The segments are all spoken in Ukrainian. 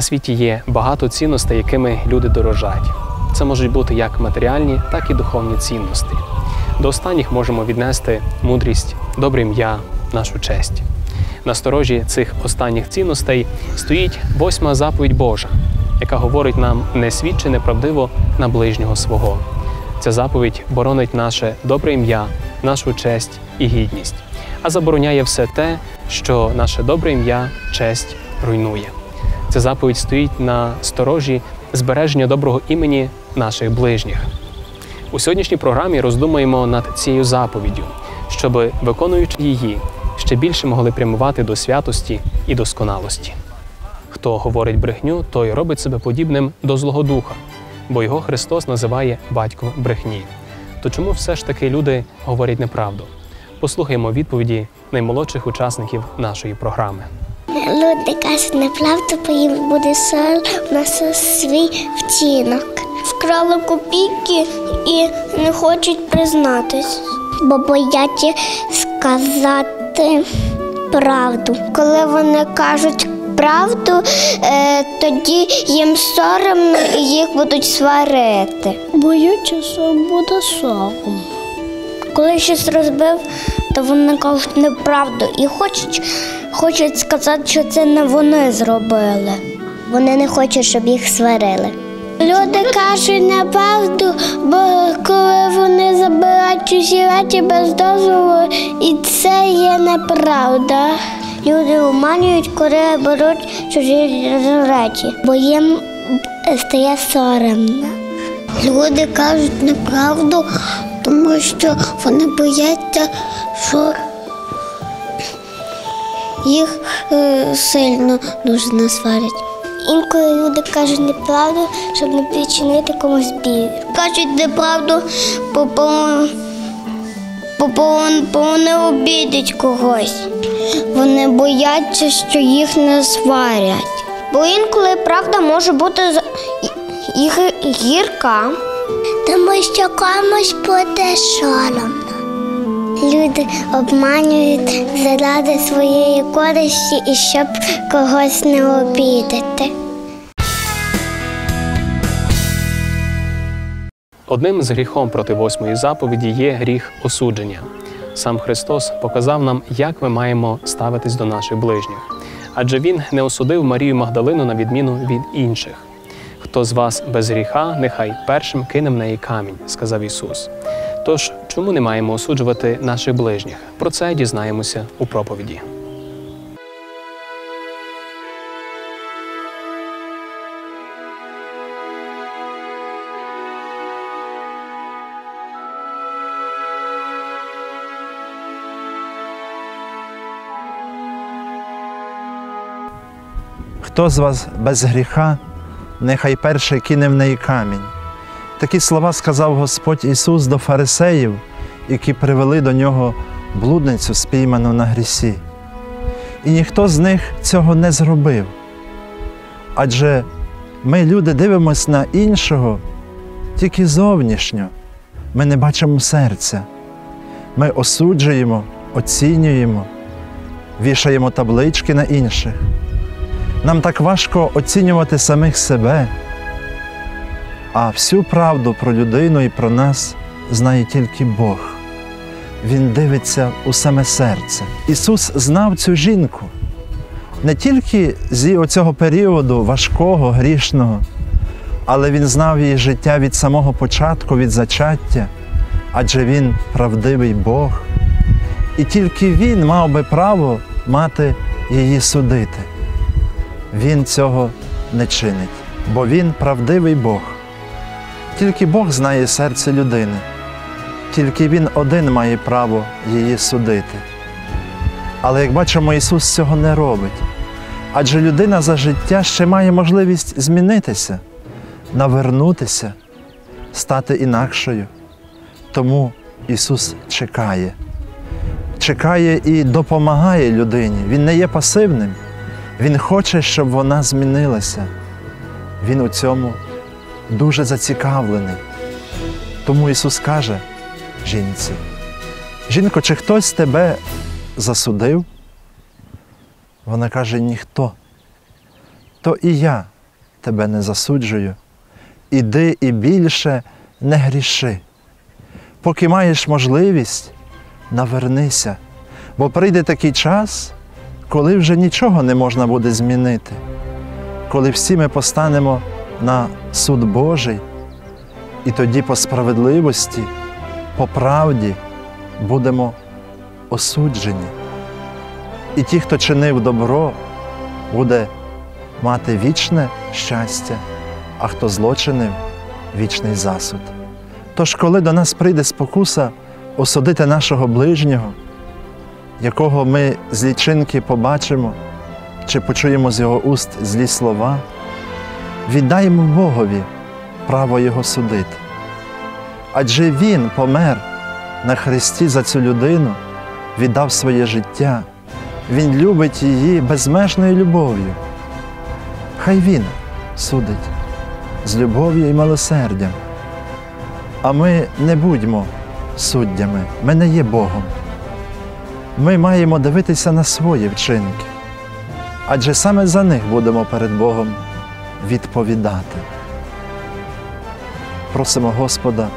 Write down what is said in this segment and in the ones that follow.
На світі є багато цінностей, якими люди дорожать. Це можуть бути як матеріальні, так і духовні цінності. До останніх можемо віднести мудрість, добре ім'я, нашу честь. На сторожі цих останніх цінностей стоїть восьма заповідь Божа, яка говорить нам не свідчи неправдиво на ближнього свого. Ця заповідь боронить наше добре ім'я, нашу честь і гідність, а забороняє все те, що наше добре ім'я, честь руйнує. Ця заповідь стоїть на сторожі збереження доброго імені наших ближніх. У сьогоднішній програмі роздумаємо над цією заповіддю, щоб, виконуючи її, ще більше могли прямувати до святості і досконалості. Хто говорить брехню, той робить себе подібним до Злого Духа, бо його Христос називає батьком брехні. То чому все ж таки люди говорять неправду? Послухаємо відповіді наймолодших учасників нашої програми. Люди кажуть неправду, бо їм буде сором на свій вчинок. Вкрали копійки і не хочуть признатись. Бо бояться сказати правду. Коли вони кажуть правду, е, тоді їм соромно і їх будуть сварити. Боються, що буде сором. Коли щось розбив, то вони кажуть неправду і хочуть, хочуть сказати, що це не вони зробили. Вони не хочуть, щоб їх сварили. Люди кажуть неправду, бо коли вони забирають чужі речі без дозволу, і це є неправда. Люди обманюють, коли беруть чужі речі, бо їм стає соромно. Люди кажуть неправду, тому що вони бояться, що їх е, сильно дуже насварять. Інколи люди кажуть неправду, щоб не причинити комусь біль. Кажуть неправду, бо, вони обідять когось. Вони бояться, що їх не сварять. Бо інколи правда може бути і гірка. Тому що комусь буде соромно. Люди обманюють заради своєї користі і щоб когось не обідати. Одним з гріхом проти восьмої заповіді є гріх осудження. Сам Христос показав нам, як ми маємо ставитись до наших ближніх, адже Він не осудив Марію Магдалину на відміну від інших. Хто з вас без гріха, нехай першим кине в неї камінь, сказав Ісус. Тож, чому не маємо осуджувати наших ближніх? Про це дізнаємося у проповіді. Хто з вас без гріха, нехай перший кине в неї камінь. Такі слова сказав Господь Ісус до фарисеїв, які привели до нього блудницю, спійману на грісі. І ніхто з них цього не зробив. Адже ми, люди, дивимося на іншого тільки зовнішньо. Ми не бачимо серця. Ми осуджуємо, оцінюємо, вішаємо таблички на інших. Нам так важко оцінювати самих себе, а всю правду про людину і про нас знає тільки Бог. Він дивиться у саме серце. Ісус знав цю жінку не тільки зі оцього періоду важкого, грішного, але Він знав її життя від самого початку, від зачаття, адже Він правдивий Бог. І тільки Він мав би право мати її судити. Він цього не чинить, бо він правдивий Бог. Тільки Бог знає серце людини, тільки Він один має право її судити. Але як бачимо, Ісус цього не робить. Адже людина за життя ще має можливість змінитися, навернутися, стати інакшою. Тому Ісус чекає, чекає і допомагає людині. Він не є пасивним. Він хоче, щоб вона змінилася. Він у цьому дуже зацікавлений. Тому Ісус каже жінці: Жінко, чи хтось тебе засудив? Вона каже, ніхто. то і я тебе не засуджую. Іди і більше не гріши. Поки маєш можливість, навернися, бо прийде такий час, коли вже нічого не можна буде змінити, коли всі ми постанемо на суд Божий, і тоді по справедливості, по правді будемо осуджені. І ті, хто чинив добро, буде мати вічне щастя, а хто злочинив вічний засуд. Тож, коли до нас прийде спокуса осудити нашого ближнього, якого ми з лічинки побачимо чи почуємо з його уст злі слова, віддаємо Богові право його судити. Адже Він помер на хресті за цю людину, віддав своє життя. Він любить її безмежною любов'ю. Хай Він судить з любов'ю і милосердям. А ми не будьмо суддями, ми не є Богом. Ми маємо дивитися на свої вчинки, адже саме за них будемо перед Богом відповідати. Просимо Господа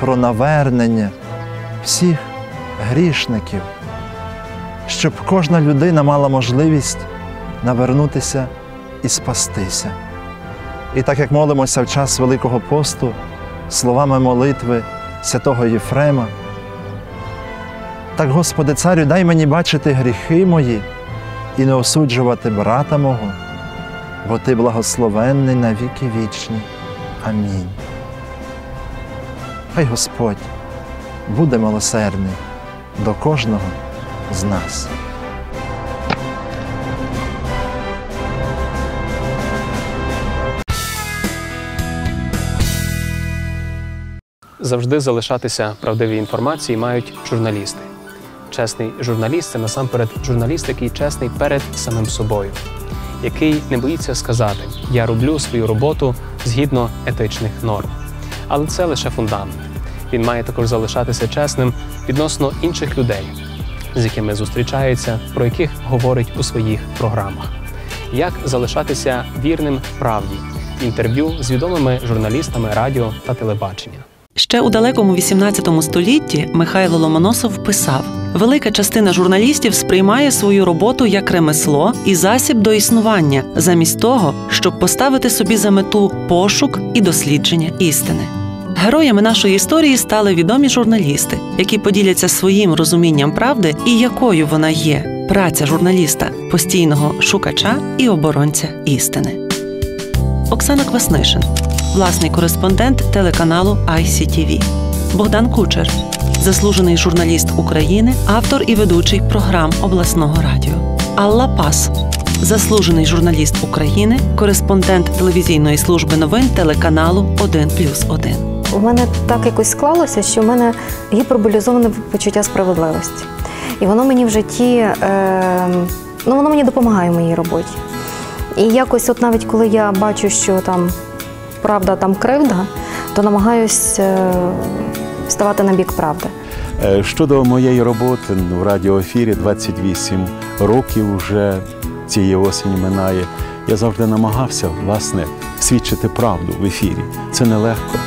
про навернення всіх грішників, щоб кожна людина мала можливість навернутися і спастися. І так як молимося в час Великого посту, словами молитви святого Єфрема, так, Господи, Царю, дай мені бачити гріхи мої і не осуджувати брата мого, бо Ти благословенний на віки вічні. Амінь. Хай Господь буде милосердний до кожного з нас. Завжди залишатися правдивій інформації мають журналісти. Чесний журналіст це насамперед журналіст, який чесний перед самим собою, який не боїться сказати Я роблю свою роботу згідно етичних норм. Але це лише фундамент. Він має також залишатися чесним відносно інших людей, з якими зустрічається, про яких говорить у своїх програмах. Як залишатися вірним правді? Інтерв'ю з відомими журналістами радіо та телебачення. Ще у далекому 18 столітті Михайло Ломоносов писав: велика частина журналістів сприймає свою роботу як ремесло і засіб до існування, замість того, щоб поставити собі за мету пошук і дослідження істини. Героями нашої історії стали відомі журналісти, які поділяться своїм розумінням правди і якою вона є праця журналіста, постійного шукача і оборонця істини. Оксана Кваснишин, власний кореспондент телеканалу ICTV. Богдан Кучер, заслужений журналіст України, автор і ведучий програм обласного радіо. Алла Пас, заслужений журналіст України, кореспондент телевізійної служби новин телеканалу 1+,1. У мене так якось склалося, що в мене гіперболізоване почуття справедливості. І воно мені в житті, е, ну воно мені допомагає в моїй роботі. І якось, от навіть коли я бачу, що там правда, там кривда, то намагаюсь е, ставати на бік правди. Е, Щодо моєї роботи в радіоефірі 28 років вже цієї осені минає. Я завжди намагався власне свідчити правду в ефірі. Це нелегко.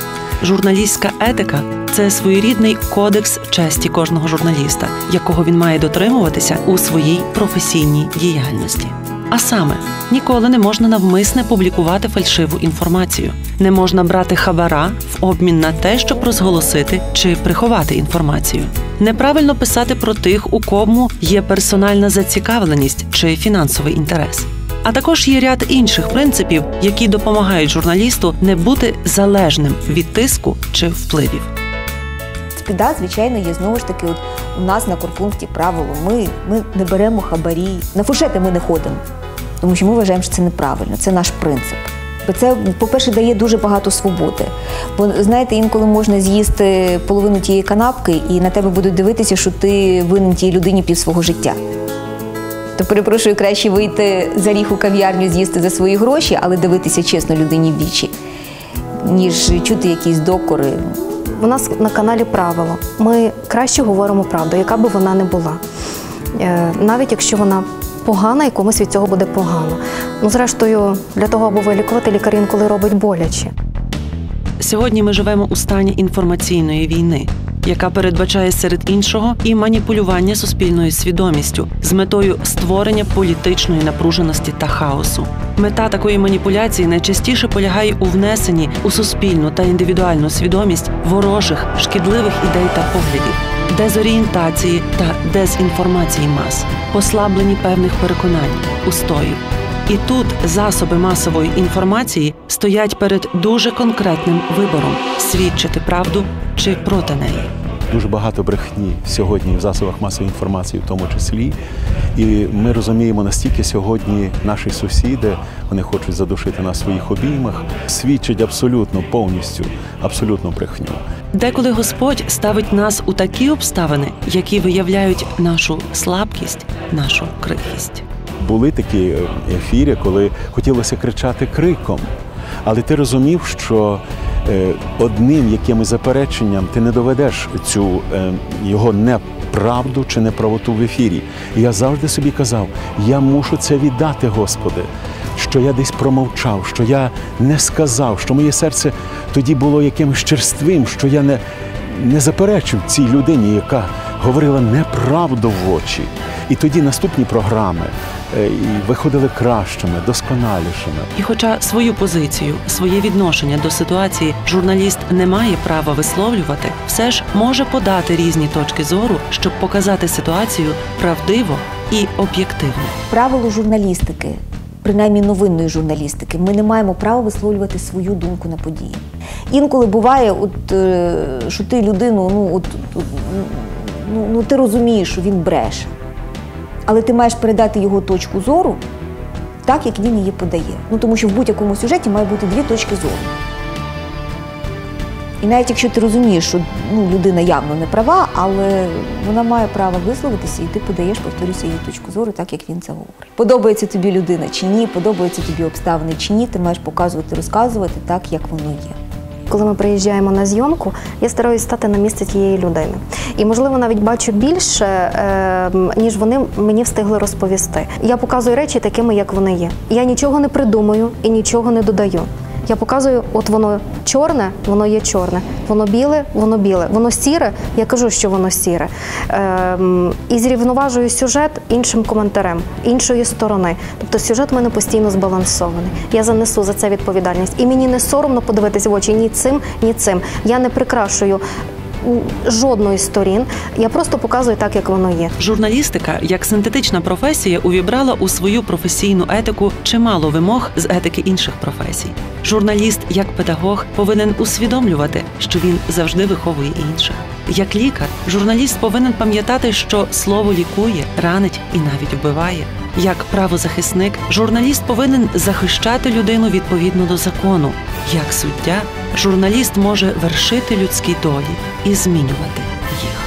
Журналістська етика це своєрідний кодекс честі кожного журналіста, якого він має дотримуватися у своїй професійній діяльності. А саме, ніколи не можна навмисне публікувати фальшиву інформацію, не можна брати хабара в обмін на те, щоб розголосити чи приховати інформацію, неправильно писати про тих, у кому є персональна зацікавленість чи фінансовий інтерес. А також є ряд інших принципів, які допомагають журналісту не бути залежним від тиску чи впливів. Біда, звичайно, є знову ж таки, от у нас на корпункті правило. Ми, ми не беремо хабарі, на фуршети ми не ходимо, тому що ми вважаємо, що це неправильно, це наш принцип. Бо це, по-перше, дає дуже багато свободи. Бо знаєте, інколи можна з'їсти половину тієї канапки, і на тебе будуть дивитися, що ти винен тій людині пів свого життя. То перепрошую, краще вийти за ріг у кав'ярню, з'їсти за свої гроші, але дивитися чесно людині в вічі, ніж чути якісь докори. У нас на каналі правило. Ми краще говоримо правду, яка би вона не була. Е, Навіть якщо вона погана і комусь від цього буде погано. Ну, зрештою, для того, аби вилікувати, лікар інколи робить боляче. Сьогодні ми живемо у стані інформаційної війни, яка передбачає серед іншого і маніпулювання суспільною свідомістю з метою створення політичної напруженості та хаосу. Мета такої маніпуляції найчастіше полягає у внесенні у суспільну та індивідуальну свідомість ворожих шкідливих ідей та поглядів, дезорієнтації та дезінформації мас, послабленні певних переконань, устоїв. І тут засоби масової інформації стоять перед дуже конкретним вибором свідчити правду чи проти неї. Дуже багато брехні сьогодні в засобах масової інформації, в тому числі. І ми розуміємо, настільки сьогодні наші сусіди вони хочуть задушити нас в своїх обіймах, свідчать абсолютно повністю, абсолютно брехню. Деколи Господь ставить нас у такі обставини, які виявляють нашу слабкість, нашу крихість. Були такі е, ефіри, коли хотілося кричати криком, але ти розумів, що е, одним якимось запереченням ти не доведеш цю е, його неправду чи неправоту в ефірі. І я завжди собі казав: я мушу це віддати, Господи, що я десь промовчав, що я не сказав, що моє серце тоді було якимось черствим, що я не, не заперечив цій людині, яка говорила неправду в очі. І тоді наступні програми е, і виходили кращими, досконалішими. І хоча свою позицію, своє відношення до ситуації журналіст не має права висловлювати, все ж може подати різні точки зору, щоб показати ситуацію правдиво і об'єктивно. Правило журналістики, принаймні новинної журналістики, ми не маємо права висловлювати свою думку на події. Інколи буває, от, е, що ти людину, ну, от, от, ну, ну ти розумієш, що він бреше. Але ти маєш передати його точку зору так, як він її подає. Ну тому що в будь-якому сюжеті має бути дві точки зору. І навіть якщо ти розумієш, що ну, людина явно не права, але вона має право висловитися, і ти подаєш, повторюся, її точку зору, так як він це говорить. Подобається тобі людина чи ні, подобаються тобі обставини чи ні, ти маєш показувати, розказувати так, як воно є. Коли ми приїжджаємо на зйомку, я стараюсь стати на місце тієї людини. І, можливо, навіть бачу більше, е, ніж вони мені встигли розповісти. Я показую речі такими, як вони є. Я нічого не придумую і нічого не додаю. Я показую, от воно чорне, воно є чорне, воно біле, воно біле, воно сіре. Я кажу, що воно сіре. Ем, і зрівноважую сюжет іншим коментарем, іншої сторони. Тобто сюжет в мене постійно збалансований. Я занесу за це відповідальність. І мені не соромно подивитися в очі ні цим, ні цим. Я не прикрашую жодної сторін. Я просто показую так, як воно є. Журналістика як синтетична професія увібрала у свою професійну етику чимало вимог з етики інших професій. Журналіст, як педагог, повинен усвідомлювати, що він завжди виховує інших. Як лікар, журналіст повинен пам'ятати, що слово лікує, ранить і навіть вбиває. Як правозахисник, журналіст повинен захищати людину відповідно до закону. Як суддя, журналіст може вершити людські долі і змінювати їх.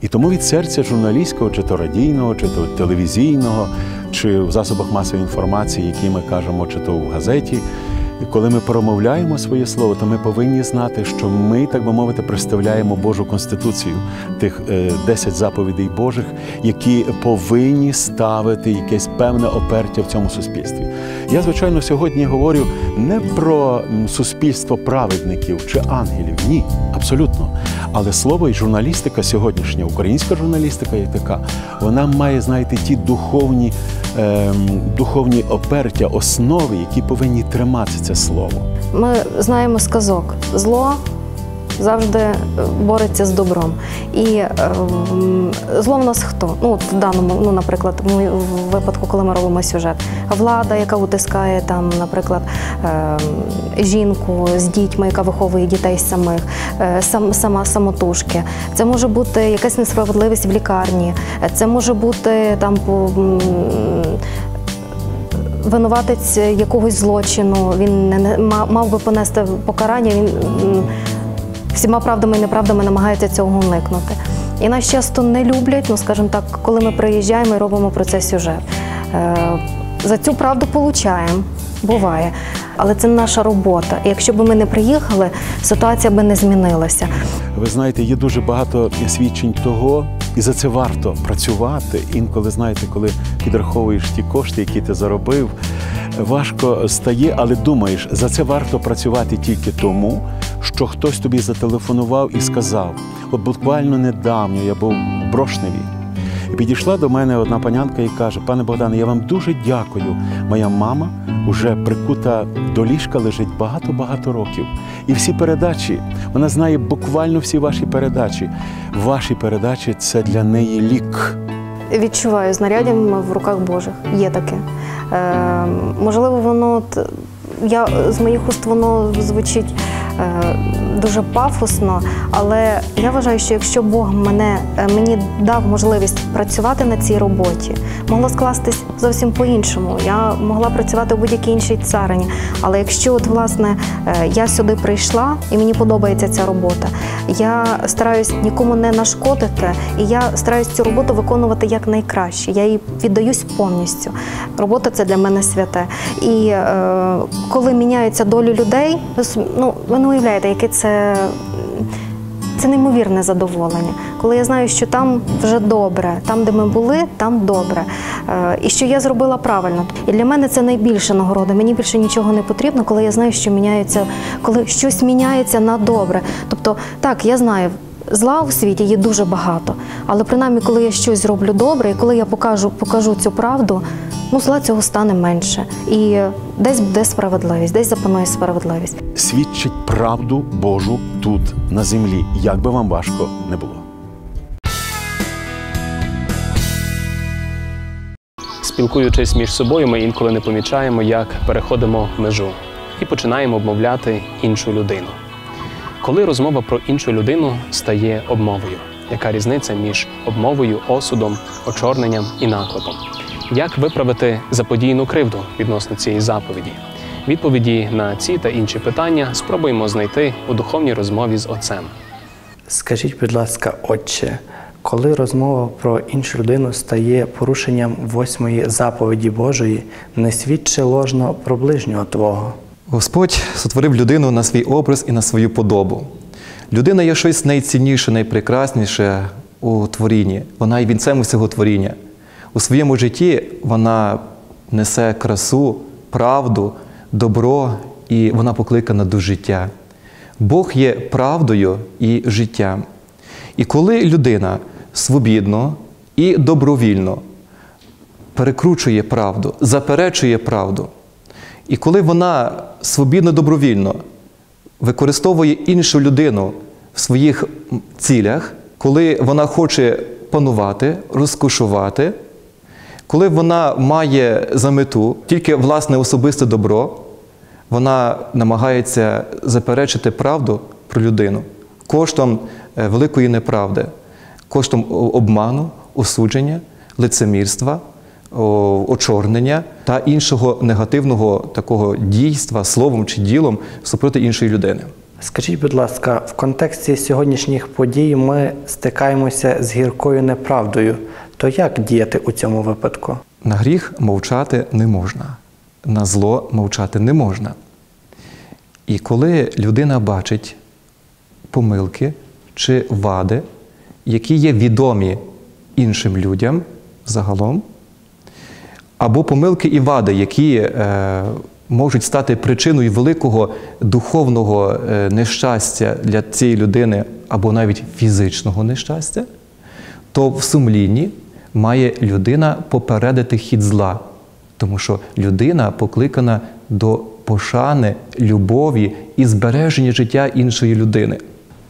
І тому від серця журналістського, чи то радійного, чи то телевізійного, чи в засобах масової інформації, які ми кажемо, чи то в газеті. І коли ми промовляємо своє слово, то ми повинні знати, що ми, так би мовити, представляємо Божу конституцію, тих е, 10 заповідей Божих, які повинні ставити якесь певне опертя в цьому суспільстві. Я, звичайно, сьогодні говорю не про суспільство праведників чи ангелів, ні, абсолютно. Але слово і журналістика сьогоднішня, українська журналістика як така, вона має, знаєте, ті духовні, духовні опертя, основи, які повинні тримати це слово. Ми знаємо сказок. Зло завжди бореться з добром. І е, зло в нас хто? Ну, от в даному, ну, наприклад, в випадку, коли ми робимо сюжет, влада, яка утискає там, наприклад, е, жінку з дітьми, яка виховує дітей самих, е, сам, сама самотужки. Це може бути якась несправедливість в лікарні, це може бути там по. винуватець якогось злочину, він не, не ма- мав би понести покарання, він всіма правдами і неправдами намагається цього уникнути. І нас часто не люблять, ну скажімо так, коли ми приїжджаємо і робимо про це сюжет. Е, за цю правду получаємо, буває. Але це наша робота. І якщо б ми не приїхали, ситуація би не змінилася. Ви знаєте, є дуже багато свідчень того, І за це варто працювати. Інколи, знаєте, коли підраховуєш ті кошти, які ти заробив, важко стає, але думаєш, за це варто працювати тільки тому, що хтось тобі зателефонував і сказав: от буквально недавно я був в Брошневі. І підійшла до мене одна панянка і каже: пане Богдане, я вам дуже дякую. Моя мама вже прикута до ліжка лежить багато-багато років. І всі передачі, вона знає буквально всі ваші передачі. Ваші передачі це для неї лік. Відчуваю знаряддям в руках Божих. Є таке. Е, можливо, воно я з моїх уст воно звучить дуже пафосно, але я вважаю, що якщо Бог мене е, мені дав можливість працювати на цій роботі, могло скластись зовсім по-іншому. Я могла працювати у будь-якій іншій царині. Але якщо от власне е, я сюди прийшла і мені подобається ця робота, я стараюсь нікому не нашкодити, і я стараюсь цю роботу виконувати як найкраще. Я їй віддаюсь повністю. Робота це для мене святе. І е, коли міняються долі людей, ну ви не уявляєте, яке це. Це неймовірне задоволення, коли я знаю, що там вже добре, там, де ми були, там добре. Е, І що я зробила правильно. І для мене це найбільша нагорода. Мені більше нічого не потрібно, коли я знаю, що міняється, коли щось міняється на добре. Тобто, так, я знаю. Зла у світі є дуже багато, але принаймні, коли я щось зроблю добре, і коли я покажу, покажу цю правду, ну зла цього стане менше. І десь буде справедливість, десь запанує справедливість. Свідчить правду Божу тут, на землі, як би вам важко не було. Спілкуючись між собою, ми інколи не помічаємо, як переходимо межу і починаємо обмовляти іншу людину. Коли розмова про іншу людину стає обмовою, яка різниця між обмовою, осудом, очорненням і наклепом? Як виправити заподіяну кривду відносно цієї заповіді? Відповіді на ці та інші питання спробуємо знайти у духовній розмові з отцем. Скажіть, будь ласка, отче, коли розмова про іншу людину стає порушенням восьмої заповіді Божої, не свідчи ложно про ближнього Твого. Господь сотворив людину на свій образ і на свою подобу. Людина є щось найцінніше, найпрекрасніше у творінні. Вона є вінцем усього творіння. У своєму житті вона несе красу, правду, добро і вона покликана до життя. Бог є правдою і життям. І коли людина свобідно і добровільно перекручує правду, заперечує правду, і коли вона свобідно добровільно використовує іншу людину в своїх цілях, коли вона хоче панувати, розкошувати, коли вона має за мету тільки власне особисте добро, вона намагається заперечити правду про людину коштом е, великої неправди, коштом обману, осудження, лицемірства, очорнення та іншого негативного такого дійства, словом чи ділом супроти іншої людини. Скажіть, будь ласка, в контексті сьогоднішніх подій ми стикаємося з гіркою неправдою. То як діяти у цьому випадку? На гріх мовчати не можна, на зло мовчати не можна. І коли людина бачить помилки чи вади, які є відомі іншим людям загалом, або помилки і вади, які е, можуть стати причиною великого духовного е, нещастя для цієї людини, або навіть фізичного нещастя, то в сумлінні має людина попередити хід зла, тому що людина покликана до пошани, любові і збереження життя іншої людини.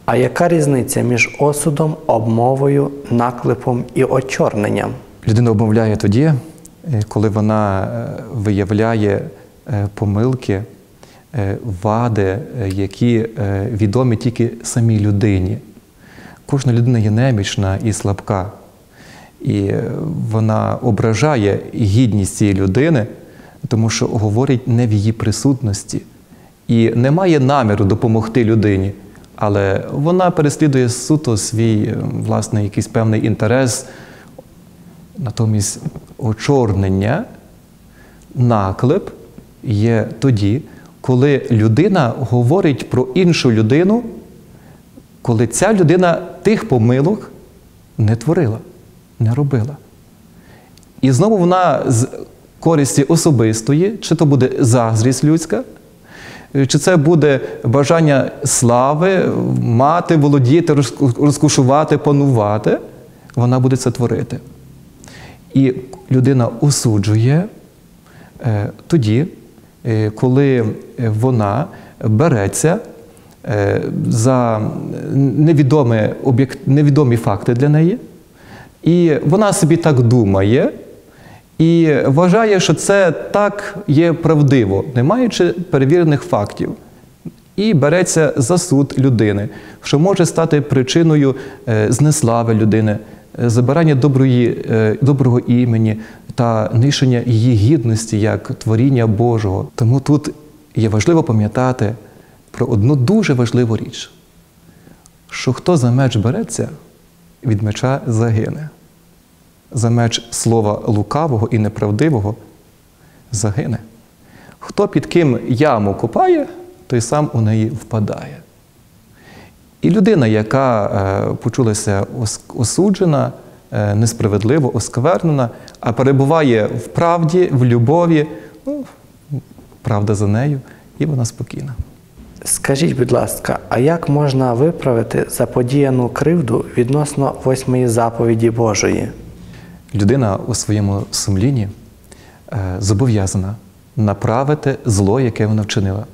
А яка різниця між осудом, обмовою, наклепом і очорненням? Людина обмовляє тоді, коли вона е, виявляє е, помилки, е, вади, е, які е, відомі тільки самій людині. Кожна людина є немічна і слабка, і е, вона ображає гідність цієї людини, тому що говорить не в її присутності і не має наміру допомогти людині, але вона переслідує суто свій е, власний якийсь певний інтерес. Натомість очорнення, наклеп є тоді, коли людина говорить про іншу людину, коли ця людина тих помилок не творила, не робила. І знову вона з користі особистої, чи то буде заздрість людська, чи це буде бажання слави, мати, володіти, розку- розкушувати, панувати, вона буде це творити. І людина осуджує е, тоді, е, коли вона береться е, за невідомі, невідомі факти для неї, і вона собі так думає. І вважає, що це так є правдиво, не маючи перевірених фактів. І береться за суд людини, що може стати причиною е, знеслави людини, е, забирання доброї, е, доброго імені та нищення її гідності як творіння Божого. Тому тут є важливо пам'ятати про одну дуже важливу річ: що хто за меч береться, від меча загине за меч слова лукавого і неправдивого загине. Хто під ким яму копає, той сам у неї впадає. І людина, яка е, почулася осуджена, е, несправедливо, осквернена, а перебуває в правді, в любові, ну, правда за нею, і вона спокійна. Скажіть, будь ласка, а як можна виправити заподіяну кривду відносно восьмої заповіді Божої? Людина у своєму сумлінні е, зобов'язана направити зло, яке вона вчинила.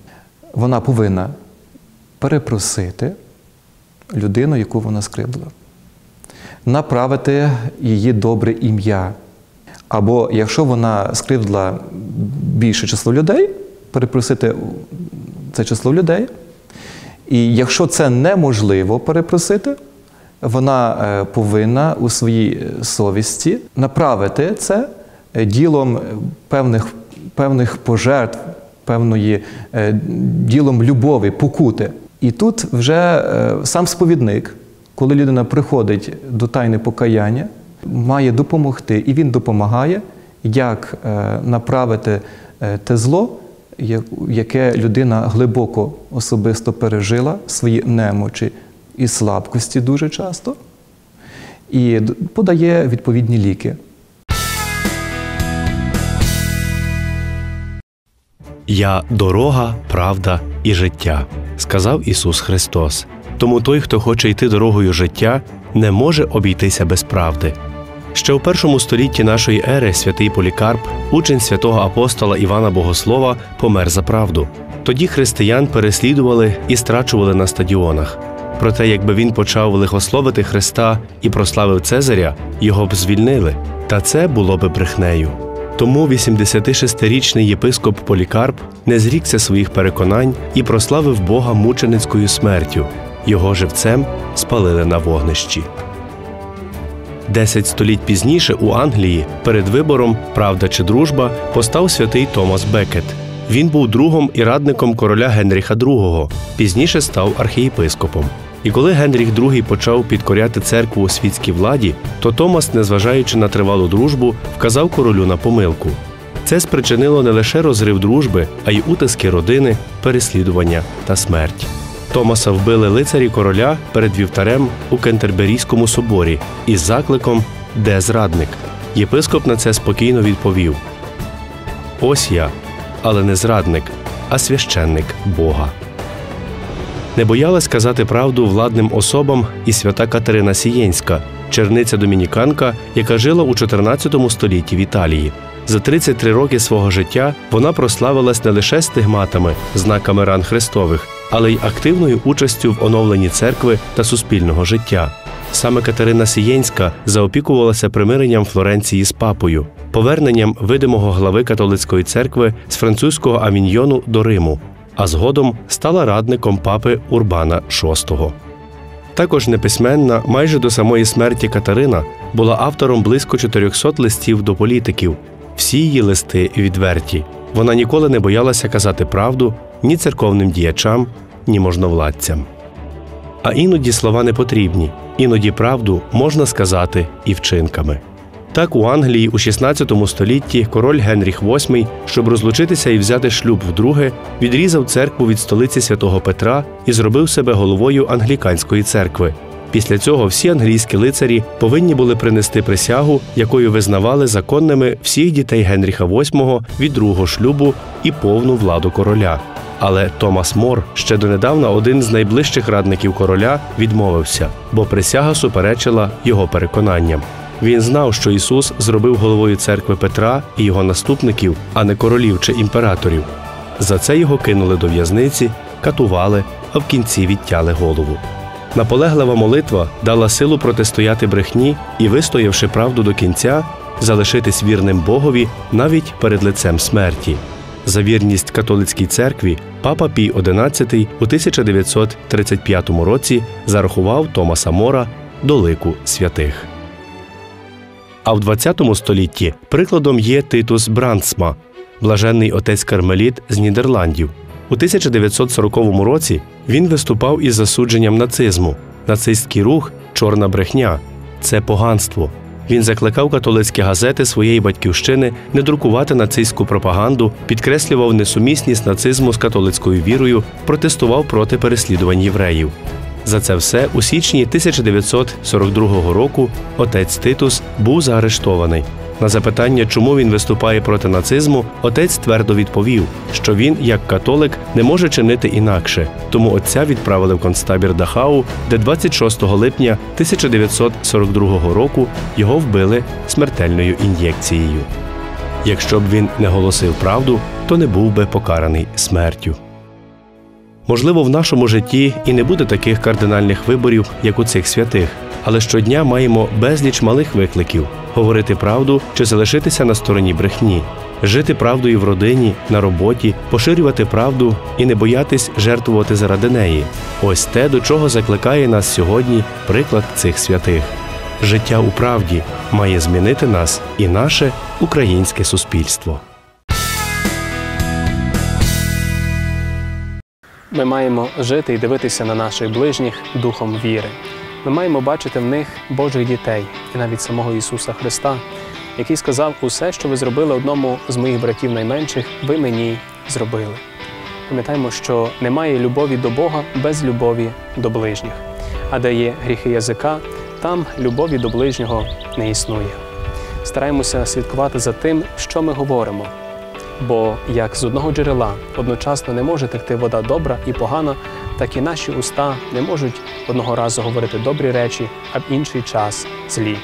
Вона повинна перепросити людину, яку вона скривдила, направити її добре ім'я. Або якщо вона скривдила більше число людей, перепросити це число людей. І якщо це неможливо перепросити, вона е, повинна у своїй совісті направити це е, ділом е, певних, певних пожертв, певної ділом любові, покути. І тут вже е, сам сповідник, коли людина приходить до тайни покаяння, має допомогти, і він допомагає, як е, направити е, те зло, яке людина глибоко особисто пережила, свої немочі і слабкості дуже часто, і подає відповідні ліки. Я дорога, правда і життя, сказав Ісус Христос. Тому той, хто хоче йти дорогою життя, не може обійтися без правди. Ще у першому столітті нашої ери святий Полікарп, учень святого апостола Івана Богослова, помер за правду. Тоді християн переслідували і страчували на стадіонах. Проте, якби він почав лихословити Христа і прославив Цезаря, його б звільнили. Та це було би брехнею. Тому 86-річний єпископ Полікарп не зрікся своїх переконань і прославив Бога мученицькою смертю. Його живцем спалили на вогнищі. Десять століть пізніше у Англії перед вибором Правда чи дружба постав святий Томас Бекет. Він був другом і радником короля Генріха II, пізніше став архієпископом. І коли Генріх II почав підкоряти церкву у світській владі, то Томас, незважаючи на тривалу дружбу, вказав королю на помилку. Це спричинило не лише розрив дружби, а й утиски родини, переслідування та смерть. Томаса вбили лицарі короля перед вівтарем у Кентерберійському соборі із закликом Де зрадник? Єпископ на це спокійно відповів: Ось я, але не зрадник, а священник Бога. Не боялась казати правду владним особам і свята Катерина Сієнська, черниця домініканка, яка жила у 14 столітті в Італії. За 33 роки свого життя вона прославилась не лише стигматами, знаками ран Христових, але й активною участю в оновленні церкви та суспільного життя. Саме Катерина Сієнська заопікувалася примиренням Флоренції з папою, поверненням видимого глави католицької церкви з французького Авіньйону до Риму, а згодом стала радником папи Урбана VI. Також неписьменна, майже до самої смерті Катерина була автором близько 400 листів до політиків. Всі її листи відверті. Вона ніколи не боялася казати правду ні церковним діячам, ні можновладцям. А іноді слова не потрібні, іноді правду можна сказати і вчинками. Так у Англії у 16 столітті король Генріх VIII, щоб розлучитися і взяти шлюб вдруге, відрізав церкву від столиці святого Петра і зробив себе головою англіканської церкви. Після цього всі англійські лицарі повинні були принести присягу, якою визнавали законними всіх дітей Генріха VIII від другого шлюбу і повну владу короля. Але Томас Мор, ще донедавна один з найближчих радників короля, відмовився, бо присяга суперечила його переконанням. Він знав, що Ісус зробив головою церкви Петра і його наступників, а не королів чи імператорів. За це його кинули до в'язниці, катували, а в кінці відтяли голову. Наполеглива молитва дала силу протистояти брехні і, вистоявши правду до кінця, залишитись вірним Богові навіть перед лицем смерті. За вірність католицькій церкві папа Пій XI у 1935 році зарахував Томаса Мора до лику святих. А в ХХ столітті прикладом є Титус Брандсма, блаженний отець Кармеліт з Нідерландів. У 1940 році він виступав із засудженням нацизму. Нацистський рух чорна брехня це поганство. Він закликав католицькі газети своєї батьківщини не друкувати нацистську пропаганду, підкреслював несумісність нацизму з католицькою вірою, протестував проти переслідувань євреїв. За це все у січні 1942 року отець Титус був заарештований. На запитання, чому він виступає проти нацизму, отець твердо відповів, що він, як католик, не може чинити інакше. Тому отця відправили в концтабір Дахау, де 26 липня 1942 року його вбили смертельною ін'єкцією. Якщо б він не голосив правду, то не був би покараний смертю. Можливо, в нашому житті і не буде таких кардинальних виборів, як у цих святих, але щодня маємо безліч малих викликів говорити правду чи залишитися на стороні брехні, жити правдою в родині, на роботі, поширювати правду і не боятись жертвувати заради неї. Ось те, до чого закликає нас сьогодні приклад цих святих. Життя у правді має змінити нас і наше українське суспільство. Ми маємо жити і дивитися на наших ближніх духом віри. Ми маємо бачити в них Божих дітей і навіть самого Ісуса Христа, який сказав: усе, що ви зробили одному з моїх братів найменших, ви мені зробили. Пам'ятаємо, що немає любові до Бога без любові до ближніх. А де є гріхи язика, там любові до ближнього не існує. Стараємося слідкувати за тим, що ми говоримо. Бо як з одного джерела одночасно не може текти вода добра і погана, так і наші уста не можуть одного разу говорити добрі речі, а в інший час злі.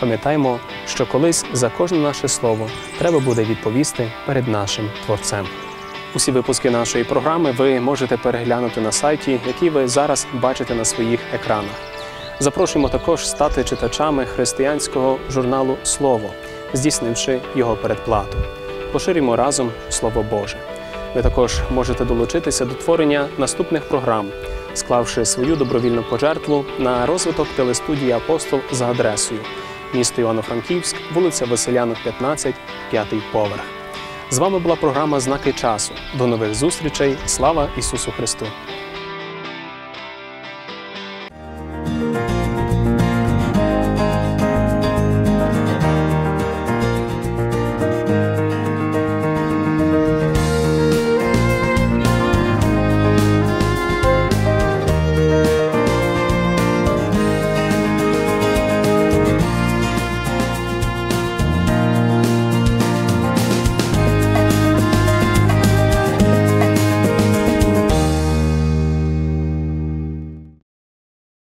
Пам'ятаємо, що колись за кожне наше слово треба буде відповісти перед нашим творцем. Усі випуски нашої програми ви можете переглянути на сайті, який ви зараз бачите на своїх екранах. Запрошуємо також стати читачами християнського журналу Слово, здійснивши його передплату. Поширюємо разом Слово Боже. Ви також можете долучитися до творення наступних програм, склавши свою добровільну пожертву на розвиток телестудії Апостол за адресою місто Івано-Франківськ, вулиця Василянок, 15, п'ятий поверх. З вами була програма Знаки часу. До нових зустрічей. Слава Ісусу Христу!